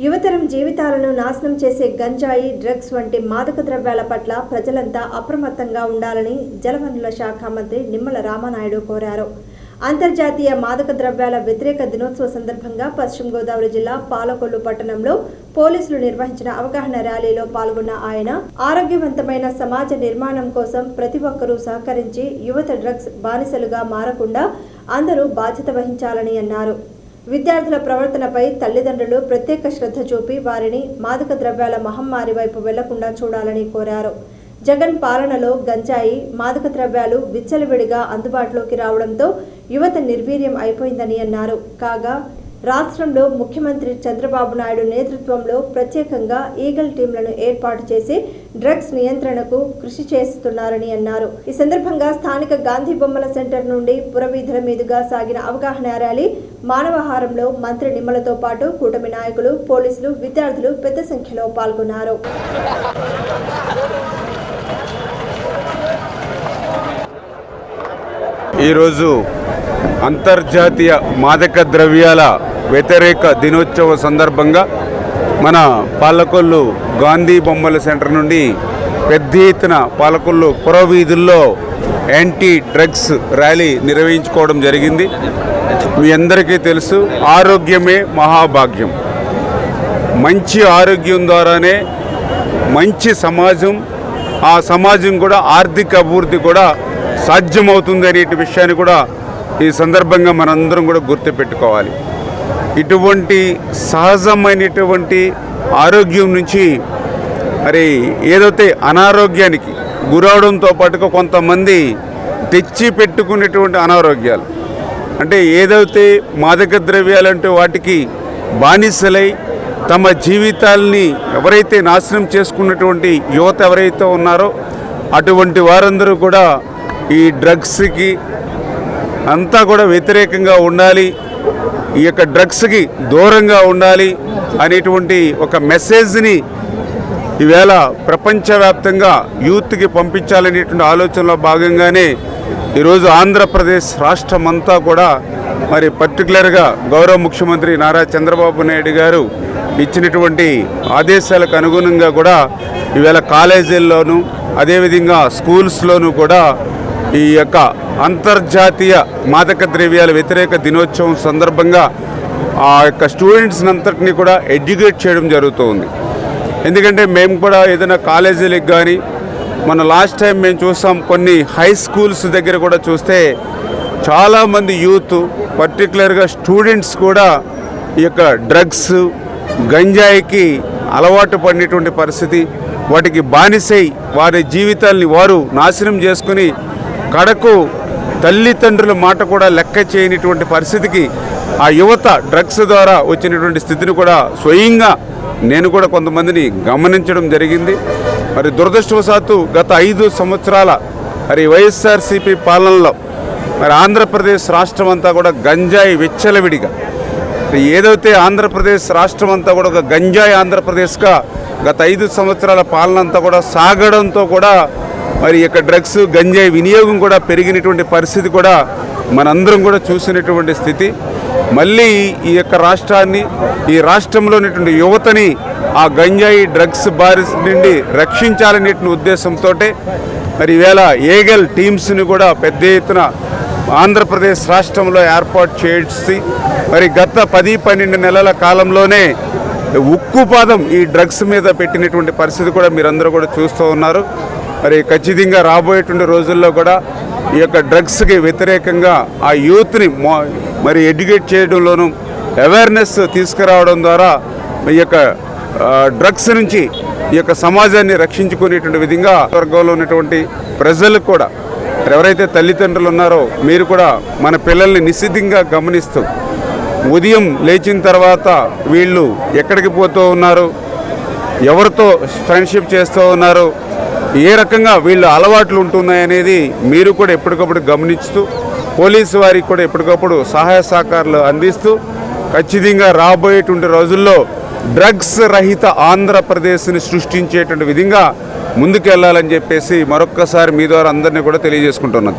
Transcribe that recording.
యువతరం జీవితాలను నాశనం చేసే గంజాయి డ్రగ్స్ వంటి మాదక ద్రవ్యాల పట్ల ప్రజలంతా అప్రమత్తంగా ఉండాలని జలవనరుల శాఖ మంత్రి నిమ్మల రామానాయుడు కోరారు. అంతర్జాతీయ మాదక ద్రవ్యాల వ్యతిరేక దినోత్సవ సందర్భంగా పశ్చిమ గోదావరి జిల్లా పాలకొల్లు పట్టణంలో పోలీసులు నిర్వహించిన అవగాహన ర్యాలీలో పాల్గొన్న ఆయన ఆరోగ్యవంతమైన సమాజ నిర్మాణం కోసం ప్రతి ఒక్కరూ సహకరించి యువత డ్రగ్స్ బానిసలుగా మారకుండా అందరూ బాధ్యత వహించాలని అన్నారు. విద్యార్థుల ప్రవర్తనపై తల్లిదండ్రులు ప్రత్యేక శ్రద్ధ చూపి వారిని మాదక ద్రవ్యాల మహమ్మారి వైపు వెళ్ళకుండా చూడాలని కోరారు. జగన్ పాలనలో గంజాయి మాదక ద్రవ్యాలు విచ్చలవిడిగా అందుబాటులోకి రావడంతో యువత నిర్వీర్యం అయిపోయిందని అన్నారు. కాగా రాష్ట్రంలో ముఖ్యమంత్రి చంద్రబాబు నాయుడు నేతృత్వంలో ప్రత్యేకంగా ఈగల్ టీంలను ఏర్పాటు చేసి డ్రగ్స్ నియంత్రణకు కృషి చేస్తున్నారని అన్నారు. ఈ సందర్భంగా స్థానిక గాంధీ బొమ్మల సెంటర్ నుండి పురవీధుల మీదుగా సాగిన అవగాహన ర్యాలీ మానవహారంలో మంత్రి నిమ్మలతో పాటు కూటమి నాయకులు పోలీసులు విద్యార్థులు పెద్ద సంఖ్యలో పాల్గొన్నారు. ఈరోజు అంతర్జాతీయ మాదక ద్రవ్యాల వ్యతిరేక దినోత్సవ సందర్భంగా మన పాలకొల్లు గాంధీ బొమ్మల సెంటర్ నుండి పెద్ద ఎత్తున పాలకొల్లు పురవీధుల్లో యాంటీ డ్రగ్స్ ర్యాలీ నిర్వహించుకోవడం జరిగింది. మీ అందరికీ తెలుసు ఆరోగ్యమే మహాభాగ్యం. మంచి ఆరోగ్యం ద్వారానే మంచి సమాజం ఆ సమాజం కూడా ఆర్థిక అభివృద్ధి కూడా సాధ్యమవుతుంది అనే విషయాన్ని కూడా ఈ సందర్భంగా మనందరం కూడా గుర్తుపెట్టుకోవాలి. ఇటువంటి సహజమైనటువంటి ఆరోగ్యం నుంచి మరి ఏదైతే అనారోగ్యానికి గురవడంతో పాటుగా కొంతమంది తెచ్చి పెట్టుకునేటువంటి అనారోగ్యాలు. అంటే ఏదైతే మాదక ద్రవ్యాలంటే వాటికి బానిసలై తమ జీవితాల్ని ఎవరైతే నాశనం చేసుకున్నటువంటి యువత ఎవరైతే ఉన్నారో అటువంటి వారందరూ కూడా ఈ డ్రగ్స్కి అంతా కూడా వ్యతిరేకంగా ఉండాలి. ఈ యొక్క డ్రగ్స్కి దూరంగా ఉండాలి అనేటువంటి ఒక మెసేజ్ని ఈవేళ ప్రపంచవ్యాప్తంగా యూత్కి పంపించాలనేటువంటి ఆలోచనలో భాగంగానే ఈరోజు ఆంధ్రప్రదేశ్ రాష్ట్రం అంతా కూడా మరి పర్టికులర్గా గౌరవ ముఖ్యమంత్రి నారా చంద్రబాబు నాయుడు గారు ఇచ్చినటువంటి ఆదేశాలకు అనుగుణంగా కూడా ఈవేళ కాలేజీల్లోనూ అదేవిధంగా స్కూల్స్లోనూ కూడా ఈ యొక్క అంతర్జాతీయ మాదక ద్రవ్యాల వ్యతిరేక దినోత్సవం సందర్భంగా ఆ యొక్క స్టూడెంట్స్ అంతటిని కూడా ఎడ్యుకేట్ చేయడం జరుగుతుంది. ఎందుకంటే మేము కూడా ఏదైనా కాలేజీలకు కానీ మన లాస్ట్ టైం మేము చూసాం కొన్ని హై స్కూల్స్ దగ్గర కూడా చూస్తే చాలామంది యూత్ పర్టికులర్గా స్టూడెంట్స్ కూడా ఈ యొక్క డ్రగ్స్ గంజాయికి అలవాటు పడినటువంటి పరిస్థితి వాటికి బానిసై వారి జీవితాల్ని వారు నాశనం చేసుకుని కడకు తల్లిదండ్రుల మాట కూడా లెక్క చేయనటువంటి పరిస్థితికి ఆ యువత డ్రగ్స్ ద్వారా వచ్చినటువంటి స్థితిని కూడా స్వయంగా నేను కూడా కొంతమందిని గమనించడం జరిగింది. మరి దురదృష్టవశాత్తు గత ఐదు సంవత్సరాల మరి వైఎస్ఆర్సీపీ పాలనలో మరి ఆంధ్రప్రదేశ్ రాష్ట్రం అంతా కూడా గంజాయి విచ్చలవిడిగా. ఏదైతే ఆంధ్రప్రదేశ్ రాష్ట్రం అంతా కూడా ఒక గంజాయి ఆంధ్రప్రదేశ్గా గత ఐదు సంవత్సరాల పాలన అంతా కూడా సాగడంతో కూడా మరి ఈ యొక్క డ్రగ్స్ గంజాయి వినియోగం కూడా పెరిగినటువంటి పరిస్థితి కూడా మనందరం కూడా చూసినటువంటి స్థితి. మళ్ళీ ఈ యొక్క రాష్ట్రాన్ని ఈ రాష్ట్రంలోనేటువంటి యువతని ఆ గంజాయి డ్రగ్స్ బారి నుండి రక్షించాలనేటువంటి ఉద్దేశంతో మరి ఈవేళ ఏగల్ టీమ్స్ని కూడా పెద్ద ఎత్తున ఆంధ్రప్రదేశ్ రాష్ట్రంలో ఏర్పాటు చేసి మరి గత పది పన్నెండు నెలల కాలంలోనే ఉక్కుపాదం ఈ డ్రగ్స్ మీద పెట్టినటువంటి పరిస్థితి కూడా మీరందరూ కూడా చూస్తూ ఉన్నారు. మరి ఖచ్చితంగా రాబోయేటువంటి రోజుల్లో కూడా ఈ యొక్క డ్రగ్స్కి వ్యతిరేకంగా ఆ యూత్ని మరి ఎడ్యుకేట్ చేయడంలోనూ అవేర్నెస్ తీసుకురావడం ద్వారా ఈ యొక్క డ్రగ్స్ నుంచి ఈ యొక్క సమాజాన్ని రక్షించుకునేటువంటి విధంగా వర్గంలో ఉన్నటువంటి ప్రజలకు కూడా ఎవరైతే తల్లిదండ్రులు ఉన్నారో మీరు కూడా మన పిల్లల్ని నిశ్చితంగా గమనిస్తూ ఉదయం లేచిన తర్వాత వీళ్ళు ఎక్కడికి పోతూ ఉన్నారు ఎవరితో ఫ్రెండ్షిప్ చేస్తూ ఉన్నారు ఏ రకంగా వీళ్ళ అలవాట్లు ఉంటున్నాయనేది మీరు కూడా ఎప్పటికప్పుడు గమనిస్తూ పోలీసు వారికి కూడా ఎప్పటికప్పుడు సహాయ సహకారాలు అందిస్తూ ఖచ్చితంగా రాబోయేటువంటి రోజుల్లో డ్రగ్స్ రహిత ఆంధ్రప్రదేశ్ని సృష్టించేటువంటి విధంగా ముందుకెళ్ళాలని చెప్పేసి మరొక్కసారి మీ ద్వారా అందరినీ కూడా తెలియజేసుకుంటున్నాను.